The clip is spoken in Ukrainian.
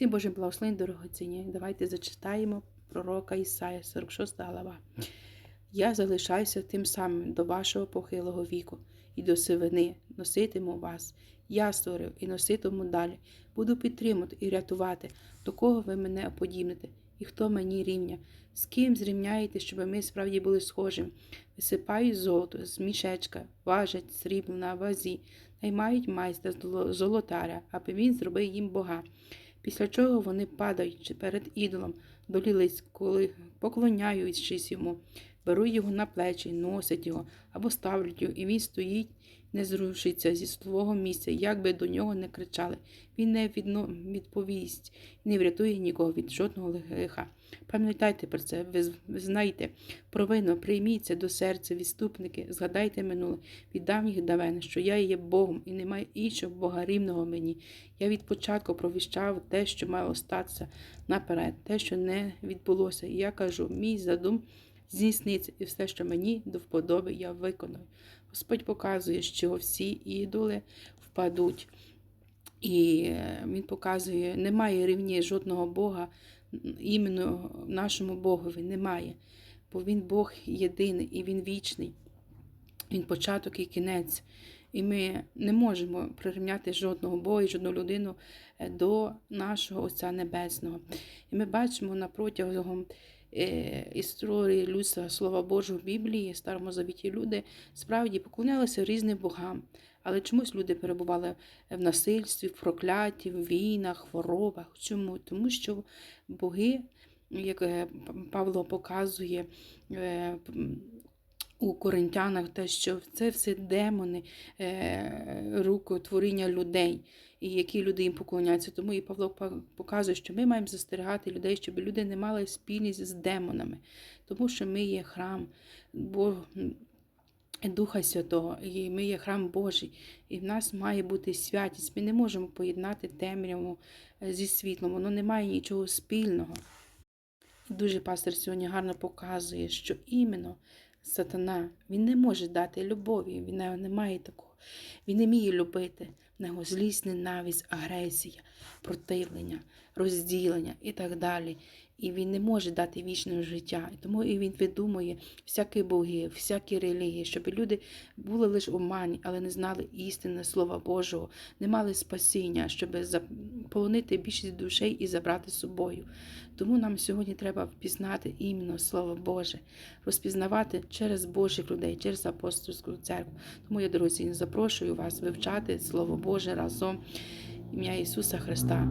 Всім Божим благословень, дорогоціні. Давайте зачитаємо пророка Ісая, 46 глава. Я залишаюся тим самим до вашого похилого віку і до сивини носитиму вас. Я створив і носитиму далі. Буду підтримувати і рятувати, до кого ви мене оподібните, і хто мені рівня. З ким зрівняєте, щоб ми справді були схожим. Висипають золото з мішечка, важать срібло на вазі, наймають майстра з золотаря, аби він зробив їм бога. Після чого вони падають перед ідолом, долілись, коли поклоняючись йому, беруть його на плечі, носять його або ставлять його, і він стоїть, не зрушиться зі свого місця, як би до нього не кричали. Він не відповість не врятує нікого від жодного лиха. Пам'ятайте про це, ви, знаєте, провину, прийміться до серця, відступники, згадайте минуле, від давніх давен, що я є Богом і немає іншого Бога рівного мені. Я від початку провіщав те, що мало статися наперед, те, що не відбулося. І я кажу, мій задум здійсниться, і все, що мені до вподоби, я виконую. Господь показує, що всі ідоли впадуть. І е, він показує, немає рівні жодного Бога, іменно нашому Богові немає. Бо він Бог єдиний і він вічний. Він початок і кінець. І ми не можемо прирівняти жодного Бога і жодну людину е, до нашого Отця Небесного. І ми бачимо на протягом історії людства Слова Божого Біблії, Старому Завіті люди справді поклонялися різним богам. Але чомусь люди перебували в насильстві, в прокляті, в війнах, хворобах. Чому? Тому що боги, як е, Павло показує, е, у коринтянах те, що це все демони е, руку людей, і які люди їм поклоняються. Тому і Павло показує, що ми маємо застерігати людей, щоб люди не мали спільність з демонами, тому що ми є храм Бо... Духа Святого, і ми є храм Божий, і в нас має бути святість. Ми не можемо поєднати темряву е, зі світлом, воно не має нічого спільного. Дуже пастор сьогодні гарно показує, що іменно сатана він не може дати любові, він не, має такого. Він не вміє любити. В нього злість, ненависть, агресія, противлення, розділення і так далі. І він не може дати вічного життя. І тому і він видумує всякі боги, всякі релігії, щоб люди були лише обмані, але не знали істини Слова Божого, не мали спасіння, щоб заполонити більшість душей і забрати з собою. Тому нам сьогодні треба впізнати іменно Слово Боже, розпізнавати через Божих людей, через апостольську церкву. Тому я, друзі, запрошую вас вивчати Слово Боже разом ім'я Ісуса Христа.